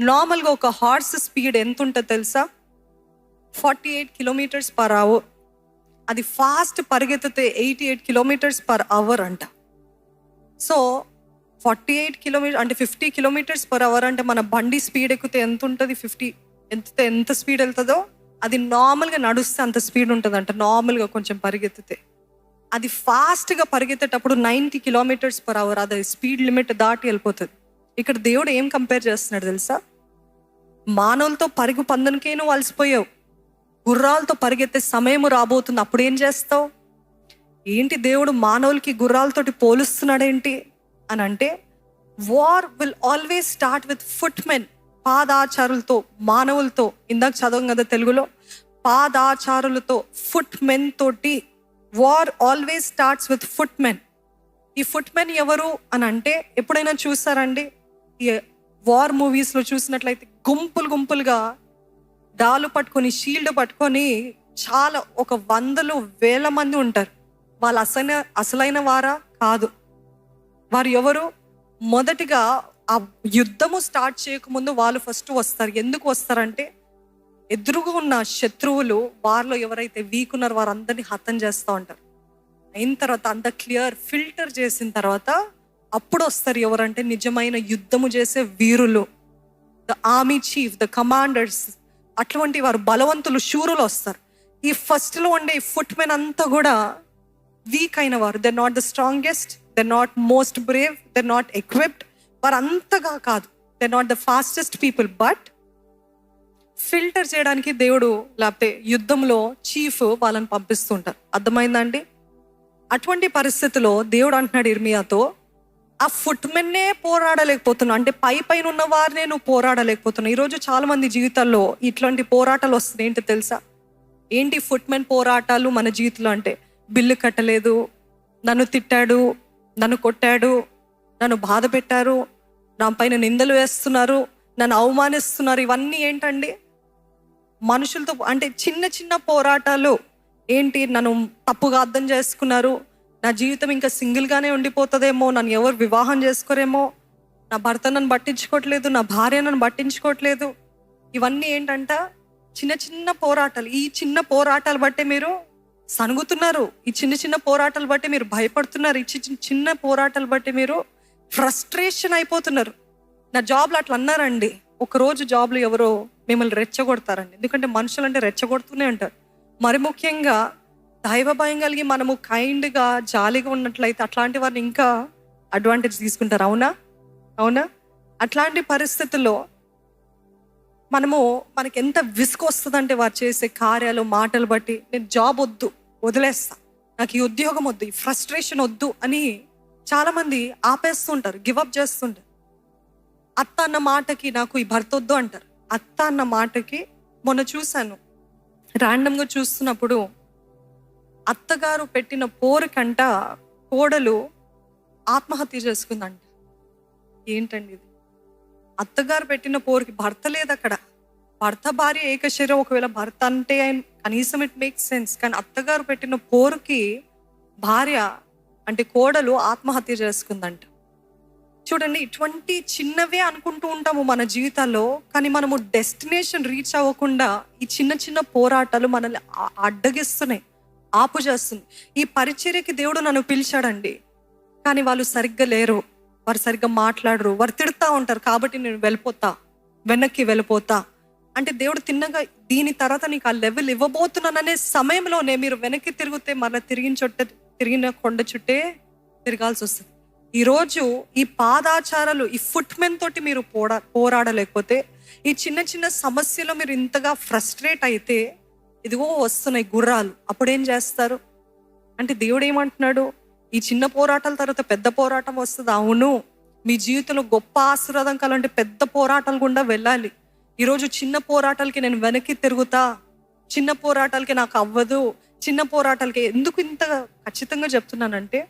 నార్మల్గా ఒక horse speed ఎంత ఉంటుందో తెలుసా forty eight kilometres per hour అది fast పరిగెత్తితే eighty eight kilometres per hour అంట సో ఫార్టీ ఎయిట్ కిలోమీటర్ అంటే ఫిఫ్టీ కిలోమీటర్స్ పర్ అవర్ అంటే మన బండి స్పీడ్ ఎక్కితే ఎంత ఉంటుంది ఫిఫ్టీ ఎంత ఎంత స్పీడ్ వెళ్తుందో? అది నార్మల్గా నడుస్తే అంత స్పీడ్ ఉంటుంది అంట నార్మల్గా కొంచెం పరిగెత్తితే. అది ఫాస్ట్గా పరిగెత్తేటప్పుడు నైంటీ కిలోమీటర్స్ పర్ అవర్ అది స్పీడ్ లిమిట్ దాటి వెళ్ళిపోతుంది. ఇక్కడ దేవుడు ఏం కంపేర్ చేస్తున్నాడు తెలుసా? మానవులతో పరుగు పందనికేను అలసిపోయావు. గుర్రాలతో పరిగెత్తే సమయం రాబోతుంది. అప్పుడు ఏం చేస్తావు? ఏంటి దేవుడు మానవులకి గుర్రాలతోటి పోలుస్తున్నాడేంటి అని అంటే war will always start with footmen పాదాచారులతో మానవులతో ఇందాక చదవం కదా తెలుగులో పాదాచారులతో ఫుట్ మెన్ తోటి war always starts with footmen ఈ ఫుట్ మెన్ ఎవరు అని అంటే ఎప్పుడైనా చూసారండి వార్ మూవీస్లో చూసినట్లయితే గుంపులు గుంపులుగా డాలు పట్టుకొని షీల్డ్ పట్టుకొని చాలా ఒక వందలు వేల మంది ఉంటారు. వాళ్ళు అసలైన అసలైన వారా? కాదు. వారు ఎవరు? మొదటిగా ఆ యుద్ధము స్టార్ట్ చేయకముందు వాళ్ళు ఫస్ట్ వస్తారు. ఎందుకు వస్తారంటే ఎదురుగా ఉన్న శత్రువులు వారిలో ఎవరైతే వీక్ ఉన్నారో వారందరినీ హతం చేస్తూ ఉంటారు. అయిన తర్వాత అంత క్లియర్ ఫిల్టర్ చేసిన తర్వాత అప్పుడు వస్తారు ఎవరంటే నిజమైన యుద్ధము చేసే వీరులు. The army chief the commanders అటువంటి వారు బలవంతులు శూరులు వస్తారు ఈ ఫస్ట్లో ఉండే ఫుట్ మెన్ అంతా కూడా వీక్ అయిన వారు. They not the strongest they not most brave they not equipped వారు అంతగా కాదు. They not the fastest people but filter చేయడానికి దేవుడు లేకపోతే యుద్ధంలో చీఫ్ వాళ్ళని పంపిస్తుంటారు. అర్థమైందండి అటువంటి పరిస్థితిలో దేవుడు అంటున్నాడు ఇర్మియాతో ఆ ఫుట్మెన్నే పోరాడలేకపోతున్నావు. అంటే పై పైన ఉన్న వారినే నువ్వు పోరాడలేకపోతున్నావు. ఈరోజు చాలా మంది జీవితాల్లో ఇట్లాంటి పోరాటాలు వస్తున్నాయి. ఏంటి తెలుసా? ఏంటి ఫుట్మెన్ పోరాటాలు మన జీవితంలో అంటే? బిల్లు కట్టలేదు నన్ను తిట్టాడు నన్ను కొట్టాడు నన్ను బాధ పెట్టారు నా పైన నిందలు వేస్తున్నారు నన్ను అవమానిస్తున్నారు. ఇవన్నీ ఏంటండి? మనుషులతో అంటే చిన్న చిన్న పోరాటాలు. ఏంటి? నన్ను తప్పుగా అర్థం చేసుకున్నారు నా జీవితం ఇంకా సింగిల్గానే ఉండిపోతుందేమో నన్ను ఎవరు వివాహం చేసుకోరేమో నా భర్త నన్ను పట్టించుకోవట్లేదు నా భార్య నన్ను పట్టించుకోవట్లేదు. ఇవన్నీ ఏంటంట? చిన్న చిన్న పోరాటాలు. ఈ చిన్న పోరాటాలు బట్టే మీరు సనుగుతున్నారు ఈ చిన్న చిన్న పోరాటాలు బట్టి మీరు భయపడుతున్నారు. ఈ చిన్న చిన్న పోరాటాలు బట్టి మీరు ఫ్రస్ట్రేషన్ అయిపోతున్నారు. నా జాబ్లో అట్లా అన్నారండి. ఒకరోజు జాబ్లు జాబ్లో ఎవరో మిమ్మల్ని రెచ్చగొడతారండి. ఎందుకంటే మనుషులు అంటే రెచ్చగొడుతూనే ఉంటారు. మరి ముఖ్యంగా దైవ భయం కలిగి మనము కైండ్గా జాలిగా ఉన్నట్లయితే అట్లాంటి వారిని ఇంకా అడ్వాంటేజ్ తీసుకుంటారు. అవునా? అవునా? అట్లాంటి పరిస్థితుల్లో మనము మనకి ఎంత విసుగు వస్తుందంటే వారు చేసే కార్యాలు మాటలు బట్టి నేను జాబ్ వద్దు వదిలేస్తా. నాకు ఈ ఉద్యోగం వద్దు ఈ ఫ్రస్ట్రేషన్ వద్దు అని చాలామంది ఆపేస్తుంటారు గివప్ చేస్తుంటారు. అత్త అన్న మాటకి నాకు ఈ భర్త వద్దు అంటారు. అత్త అన్న మాటకి మొన్న చూశాను ర్యాండమ్గా చూస్తున్నప్పుడు అత్తగారు పెట్టిన పోరుకంట కోడలు ఆత్మహత్య చేసుకుందంట. ఏంటండి ఇది? అత్తగారు పెట్టిన పోరుకి భర్త లేదు అక్కడ భర్త భార్య ఏకశరీరం ఒకవేళ భర్త అంటే కనీసం ఇట్ మేక్ సెన్స్ కానీ అత్తగారు పెట్టిన పోరుకి భార్య అంటే కోడలు ఆత్మహత్య చేసుకుందంట. చూడండి ఇటువంటి చిన్నవే అనుకుంటూ ఉంటాము మన జీవితాల్లో కానీ మనము డెస్టినేషన్ రీచ్ అవ్వకుండా ఈ చిన్న చిన్న పోరాటాలు మనల్ని అడ్డగిస్తున్నాయి. ఆపు చేస్తుంది ఈ పరిచర్యకి దేవుడు నన్ను పిలిచాడండి. కానీ వాళ్ళు సరిగ్గా లేరు. వారు సరిగ్గా మాట్లాడరు. వారు తిడతా ఉంటారు. కాబట్టి నేను వెళ్ళిపోతా. వెనక్కి వెళ్ళిపోతా. అంటే దేవుడు తిన్నగా దీని తర్వాత నీకు ఆ లెవెల్ ఇవ్వబోతున్నాననే సమయంలోనే మీరు వెనక్కి తిరిగితే మళ్ళీ తిరిగిన చుట్టే తిరిగిన కొండ చుట్టే తిరగాల్సి వస్తుంది. ఈరోజు ఈ పాదాచారాలు ఈ ఫుట్మెన్ తోటి మీరు పోరా పోరాడలేకపోతే ఈ చిన్న చిన్న సమస్యలో మీరు ఇంతగా ఫ్రస్ట్రేట్ అయితే ఇదిగో వస్తున్నాయి గుర్రాలు. అప్పుడేం చేస్తారు? అంటే దేవుడు ఏమంటున్నాడు ఈ చిన్న పోరాటాల తర్వాత పెద్ద పోరాటం వస్తుంది. అవును మీ జీవితంలో గొప్ప ఆశీర్వాదం కలంటే పెద్ద పోరాటాలు గుండా వెళ్ళాలి. ఈరోజు చిన్న పోరాటాలకి నేను వెనక్కి తిరుగుతా. చిన్న పోరాటాలకి నాకు అవ్వదు. చిన్న పోరాటాలకి ఎందుకు ఇంత ఖచ్చితంగా చెప్తున్నానంటే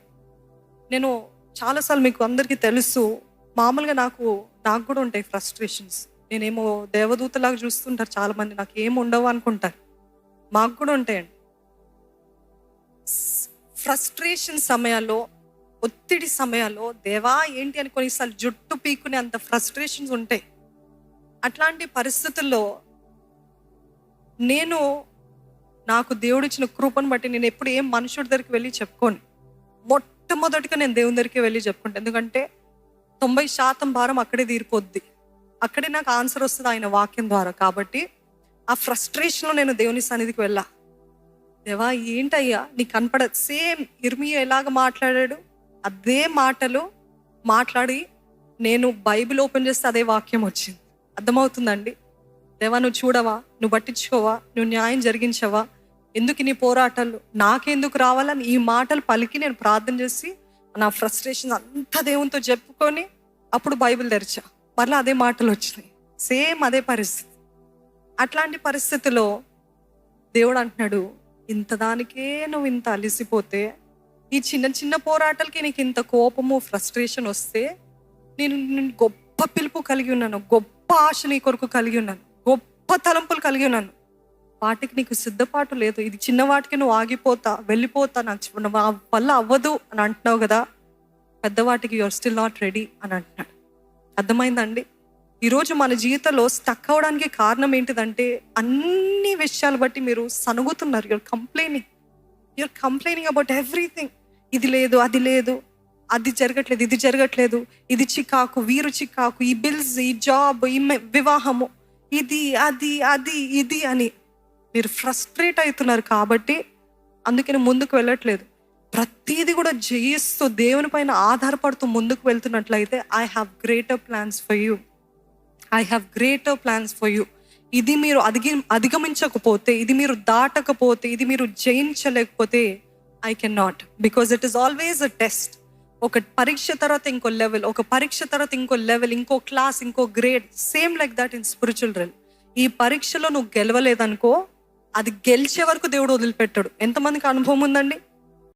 నేను చాలాసార్లు మీకు అందరికీ తెలుసు మామూలుగా నాకు నాకు కూడా ఉంటాయి ఫ్రస్ట్రేషన్స్ నేనేమో దేవదూతలాగా చూస్తుంటారు చాలామంది. నాకు ఏం ఉండవు అనుకుంటారు. మాకు కూడా ఉంటాయండి. ఫ్రస్ట్రేషన్ సమయాల్లో ఒత్తిడి సమయాల్లో దేవా ఏంటి అని కొన్నిసార్లు జుట్టు పీకునే అంత ఫ్రస్ట్రేషన్స్ ఉంటాయి. అట్లాంటి పరిస్థితుల్లో నేను నాకు దేవుడిచ్చిన కృపను బట్టి నేను ఎప్పుడు ఏం మనుషుడి దగ్గరికి వెళ్ళి చెప్పుకోను. మొట్టమొదటిగా నేను దేవుని దగ్గరికి వెళ్ళి చెప్పుకుంటాను ఎందుకంటే తొంభై శాతం భారం అక్కడే తీరిపోద్ది. అక్కడే నాకు ఆన్సర్ వస్తుంది ఆయన వాక్యం ద్వారా. కాబట్టి ఆ ఫ్రస్ట్రేషన్లో నేను దేవుని సన్నిధికి వెళ్ళా. దేవా ఏంటయ్యా? నీకు కనపడదు సేమ్ ఇర్మియా ఎలాగ మాట్లాడాడు? అదే మాటలు మాట్లాడి నేను బైబిల్ ఓపెన్ చేస్తే అదే వాక్యం వచ్చింది. అర్థమవుతుందండి? దేవా నువ్వు చూడవా? నువ్వు పట్టించుకోవా? నువ్వు న్యాయం జరిగించవా? ఎందుకు నీ పోరాటాలు? నాకెందుకు రావాలని ఈ మాటలు పలికి నేను ప్రార్థన చేసి నా ఫ్రస్ట్రేషన్ అంతా దేవునితో చెప్పుకొని అప్పుడు బైబిల్ తెరిచా. మరలా అదే మాటలు వచ్చినాయి. సేమ్ అదే పరిస్థితి. అట్లాంటి పరిస్థితిలో దేవుడు అంటున్నాడు ఇంత దానికే నువ్వు ఇంత అలిసిపోతే ఈ చిన్న చిన్న పోరాటాలకి నీకు ఇంత కోపము ఫ్రస్ట్రేషన్ వస్తే నేను నేను గొప్ప పిలుపు కలిగి ఉన్నాను గొప్ప ఆశ నీ కొరకు కలిగి ఉన్నాను గొప్ప తలంపులు కలిగి ఉన్నాను. వాటికి నీకు సిద్ధపాటు లేదు. ఇది చిన్న వాటికి నువ్వు ఆగిపోతా వెళ్ళిపోతా నాకు నా వల్ల అవ్వదు అని అంటున్నావు కదా పెద్దవాటికి యువర్ స్టిల్ నాట్ రెడీ అని అంటున్నాడు. అర్థమైందండి ఈరోజు మన జీవితంలో స్టక్ అవడానికి కారణం ఏంటిదంటే అన్ని విషయాలు బట్టి మీరు సనుగుతున్నారు. You're complaining you're complaining about everything ఇది లేదు అది లేదు అది జరగట్లేదు ఇది జరగట్లేదు ఇది చికాకు వీరు చికాకు ఈ బిల్స్ ఈ జాబ్ ఈ వివాహము ఇది అది అది ఇది అని మీరు ఫ్రస్ట్రేట్ అవుతున్నారు కాబట్టి అందుకని ముందుకు వెళ్ళట్లేదు. ప్రతీది కూడా జయిస్తూ దేవుని పైన ఆధారపడుతూ ముందుకు వెళ్తున్నట్లయితే I have greater plans for you I have greater plans for you ఇది మీరు అధిగ అధిగమించకపోతే ఇది మీరు దాటకపోతే ఇది మీరు జయించలేకపోతే I can not because it is always a test ఒక పరీక్ష తర్వాత ఇంకో లెవెల్ ఒక పరీక్ష తర్వాత ఇంకో లెవెల్ ఇంకో క్లాస్ ఇంకో grade same like that in spiritual realm ఈ పరీక్షలో నువ్వు గెలవలేదనుకో అది గెలిచే వరకు దేవుడు వదిలిపెట్టాడు. ఎంతమందికి అనుభవం ఉందండి?